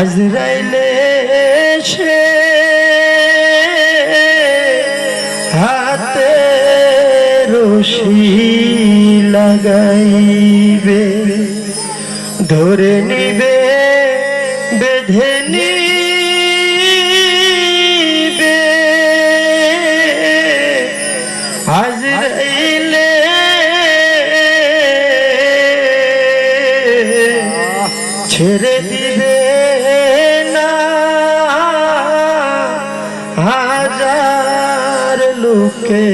আজরাইলে সে হাতে রশি লাগাইবে ধরে নিবে বেঁধে নিবে। আজরাইলে ছেড়ে দিবে লোকে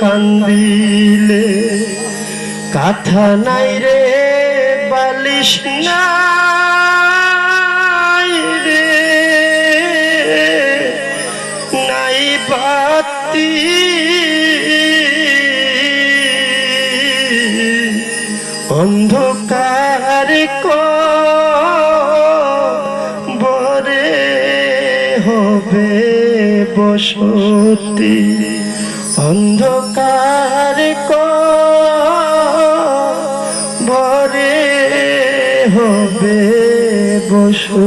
কান্দিলে কাথা নাই রে বালিশ নাই রে নাই বাতি। অন্ধকার বরে হবে বসতি। অন্ধকার বরে হবে বসু।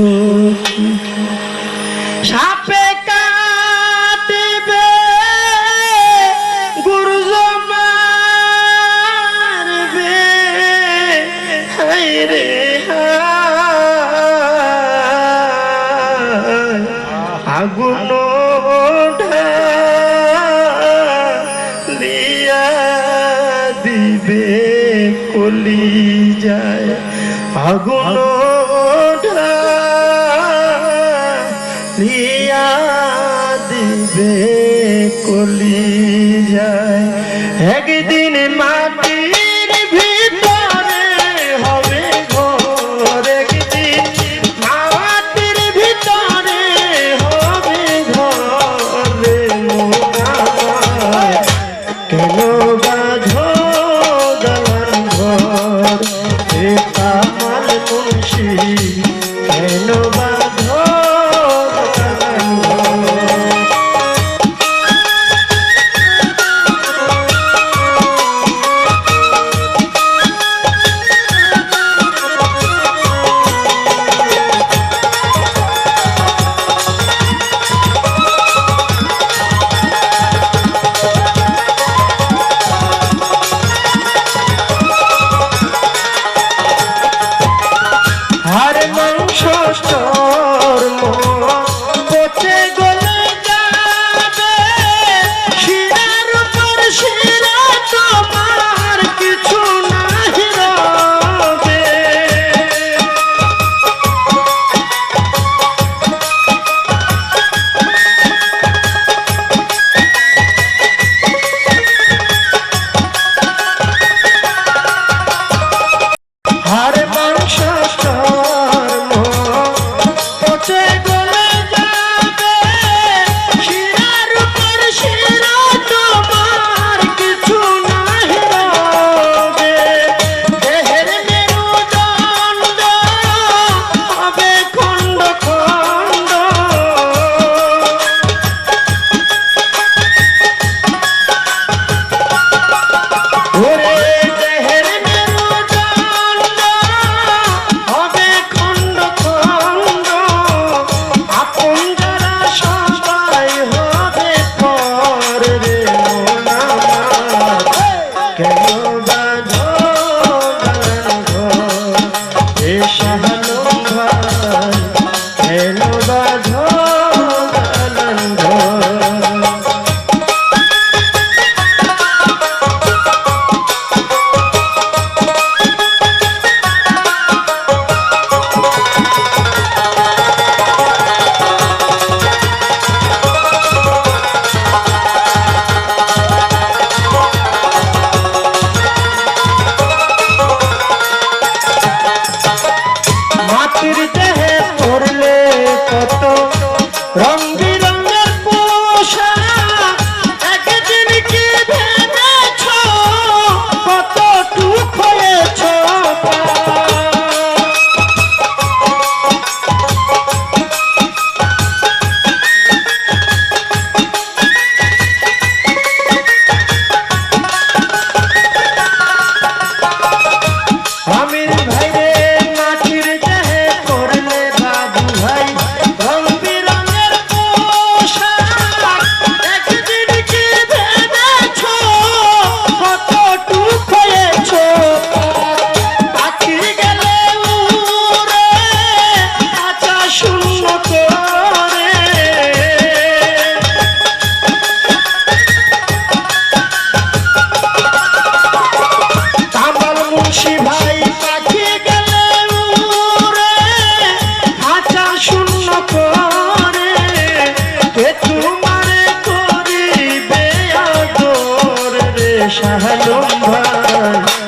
সাপে কাটিবে গুরুজ মারবে। রে আগুন আগুন লিয়া দিবে, কলি যায়। একদিন মাটির ভিতরে হবে ঘর, একদিন মাটির ভিতরে হবে ঘরে। কেন রাম সাহায্য